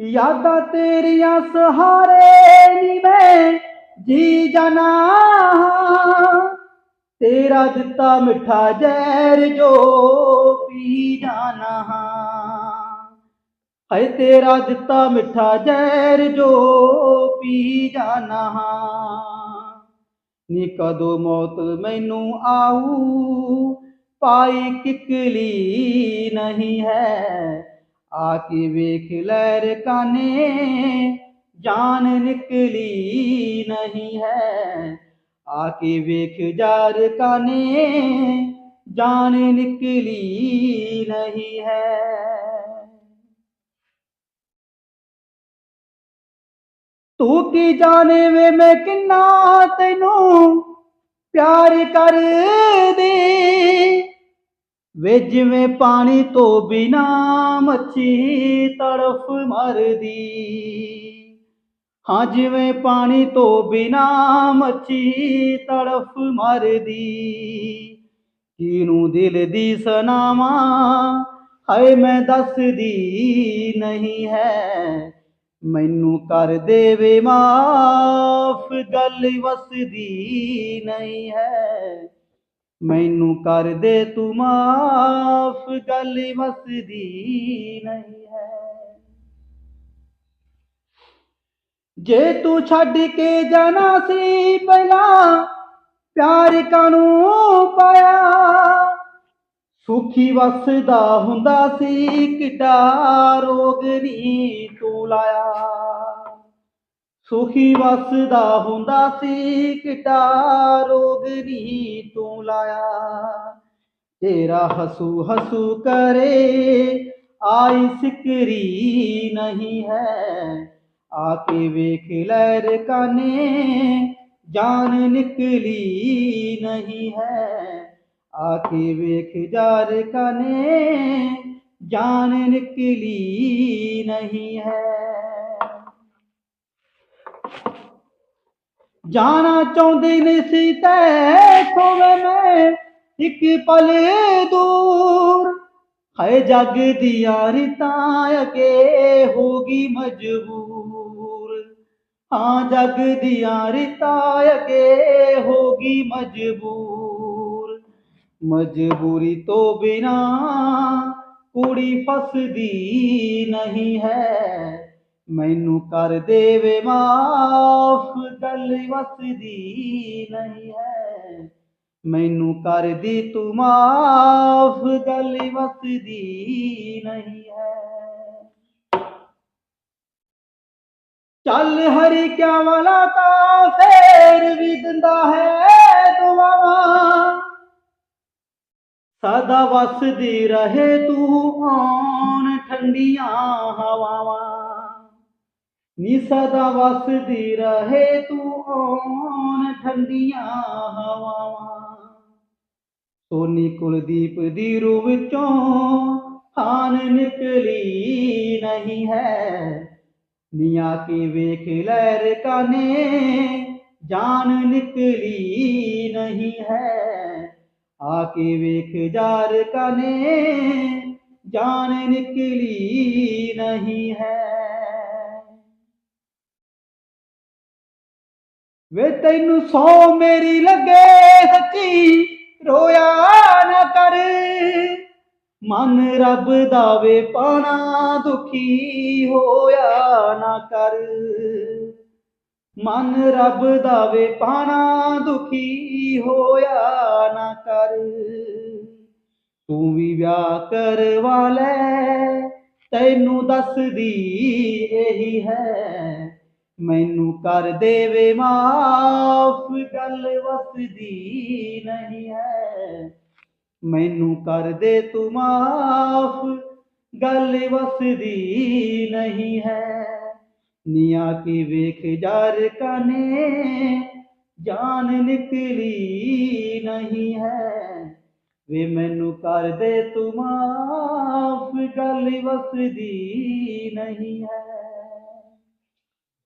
ਯਾਦਾਂ ਤੇਰੀਆਂ ਸਹਾਰੇ ਨੀ ਮੈਂ ਜੀ ਜਾਣਾ। ਤੇਰਾ ਦਿੱਤਾ ਮਿੱਠਾ ਜ਼ਹਿਰ ਜੋ ਪੀ ਜਾਣਾ। ਹਾਏ, ਤੇਰਾ ਦਿੱਤਾ ਮਿੱਠਾ ਜ਼ਹਿਰ ਜੋ ਪੀ ਜਾਣਾ। ਨੀ ਕਦੋਂ ਮੌਤ ਮੈਨੂੰ ਆਊ, ਪਾਈ ਕਿਕਲੀ ਨਹੀਂ ਹੈ। ਆ ਕੇ ਵੇਖ ਲਹਿਰ ਕਾਨੇ ਜਾਨ ਨਿਕਲੀ ਨਹੀਂ ਹੈ। ਆ ਕੇ ਵੇਖ ਜਾਰ ਕਾਨੇ ਜਾਨ ਨਿਕਲੀ ਨਹੀਂ ਹੈ। ਤੂੰ ਕੀ ਜਾਣੇ ਵੇ ਮੈਂ ਕਿੰਨਾ ਤੈਨੂੰ ਪਿਆਰ ਕਰ ਵੇ ਜਿਵੇਂ ਪਾਣੀ ਤੋਂ ਬਿਨਾ ਮੱਛੀ ਤੜਫ ਮਰਦੀ। ਹਾਂ, ਜਿਵੇਂ ਪਾਣੀ ਤੋਂ ਬਿਨਾ ਮੱਛੀ ਤੜਫ ਮਰਦੀ। ਕਿਨੂੰ ਦਿਲ ਦੀ ਸਨਾਵਾ? ਹਾਏ, ਮੈਂ ਦੱਸਦੀ ਨਹੀਂ ਹੈ। ਮੈਨੂੰ ਕਰ ਦੇਵੇ ਮਾਫ, ਗੱਲ ਵਸਦੀ ਨਹੀਂ ਹੈ। ਮੈਨੂੰ ਕਰ ਦੇ ਤੂੰ ਮਾਫ, ਗੱਲ ਵਸਦੀ ਨਹੀਂ ਹੈ। ਜੇ ਤੂੰ ਛੱਡ ਕੇ ਜਾਣਾ ਸੀ ਪਹਿਲਾਂ, ਪਿਆਰ ਕਾਨੂੰ ਪਾਇਆ? ਸੁਖੀ ਵਸਦਾ ਹੁੰਦਾ ਸੀ, ਕਿਡਾ ਰੋਗ ਨੀ ਤੂੰ ਲਾਇਆ। ਸੁਖੀ ਵਸਦਾ ਹੁੰਦਾ ਸੀ, ਕਿਡਾ ਰੋਗ ਨੀ ਤੂੰ ਲਾਇਆ। ਤੇਰਾ ਹਸੂ ਹਸੂ ਕਰੇ, ਆਈ ਸਿਕਰੀ ਨਹੀਂ ਹੈ। ਆ ਕੇ ਵੇਖ ਲਹਿਰ ਕਾਨੇ ਜਾਨ ਨਿਕਲੀ ਨਹੀਂ ਹੈ। ਆ ਕੇ ਵੇਖ ਜਾਰ ਕਾਨੇ ਜਾਨ ਨਿਕਲੀ ਜਾਣਾ ਚਾਹੁੰਦੀ ਨਹੀਂ ਸੀ ਤੈ ਖੋਵੇ ਮੈਂ ਇੱਕ ਪਲ ਦੂਰ ਹੈ ਜਗ ਦੀਆਂ ਰਿਤਾਂ ਅਗੇ ਹੋਗੀ ਮਜਬੂਰ ਹਾਂ ਜਗ ਦੀਆਂ ਰਿਤਾਂ ਅਗੇ ਹੋਗੀ ਮਜਬੂਰ ਮਜਬੂਰੀ ਤੋਂ ਬਿਨਾ ਕੁੜੀ ਫਸਦੀ ਨਹੀਂ ਹੈ ਮੈਨੂੰ ਕਰ ਦੇਵੇ ਮਾਫ, ਗੱਲ ਵਸਦੀ ਨਹੀਂ ਹੈ। ਮੈਨੂੰ ਕਰ ਦੀ ਤੂੰ ਮਾਫ, ਗੱਲ ਵਸਦੀ ਨਹੀਂ ਹੈ। ਚੱਲ ਹਰੀ ਕਿਆ ਵਾਲਾ ਤਾਂ ਫੇਰ ਵੀ ਦਿੰਦਾ ਹੈ ਦੁਆਵਾਂ। ਸਦਾ ਵਸਦੀ ਰਹੇ ਤੂੰ ਆਉਣ ਠੰਡੀਆਂ ਹਵਾਵਾਂ। ਨੀ ਸਦਾ ਵਸਦੀ ਰਹੇ ਤੂੰ ਆਉਣ ਠੰਡੀਆਂ ਹਵਾਵਾਂ। ਸੋਨੀ ਕੁਲਦੀਪ ਦੀ ਰੂਹ ਵਿੱਚੋਂ ਹਾਨ ਨਿਕਲੀ ਨਹੀਂ ਹੈ। ਨੀ ਆ ਕੇ ਵੇਖ ਲਹਿਰ ਕਾਨੇ ਜਾਨ ਨਿਕਲੀ ਨਹੀਂ ਹੈ। ਆ ਕੇ ਵੇਖ ਜਾਰ ਕਾਨੇ ਜਾਨ ਨਿਕਲੀ ਨਹੀਂ ਹੈ। ਵੇ ਤੈਨੂੰ ਸੌ ਮੇਰੀ ਲੱਗੇ ਸੱਚੀ, ਰੋਇਆ ਨਾ ਕਰ। ਮਨ ਰੱਬ ਦਾ ਵੇ ਪਾਣਾ ਦੁਖੀ ਹੋਇਆ ਨਾ ਕਰ। ਮਨ ਰੱਬ ਦਾ ਵੇ ਪਾਣਾ ਦੁਖੀ ਹੋਇਆ ਨਾ ਕਰ। ਤੂੰ ਵੀ ਵਿਆਹ ਕਰਵਾ ਲੈ, ਤੈਨੂੰ ਦੱਸਦੀ ਇਹੀ ਹੈ ਮੈਨੂੰ ਕਰ ਦੇਵੇ ਮਾਫ, ਗੱਲ ਵਸਦੀ ਨਹੀਂ ਹੈ। ਮੈਨੂੰ ਕਰ ਦੇ ਤੂੰ ਮਾਫ, ਗੱਲ ਵਸਦੀ ਨਹੀਂ ਹੈ। ਨੀਆ ਕੀ ਵੇਖ ਜਾਰ ਕਨੇ, ਜਾਨ ਨਿਕਲੀ ਨਹੀਂ ਹੈ। ਵੇ ਮੈਨੂੰ ਕਰ ਦੇ ਤੂੰ ਮਾਫ, ਗੱਲ ਵਸਦੀ ਨਹੀਂ ਹੈ।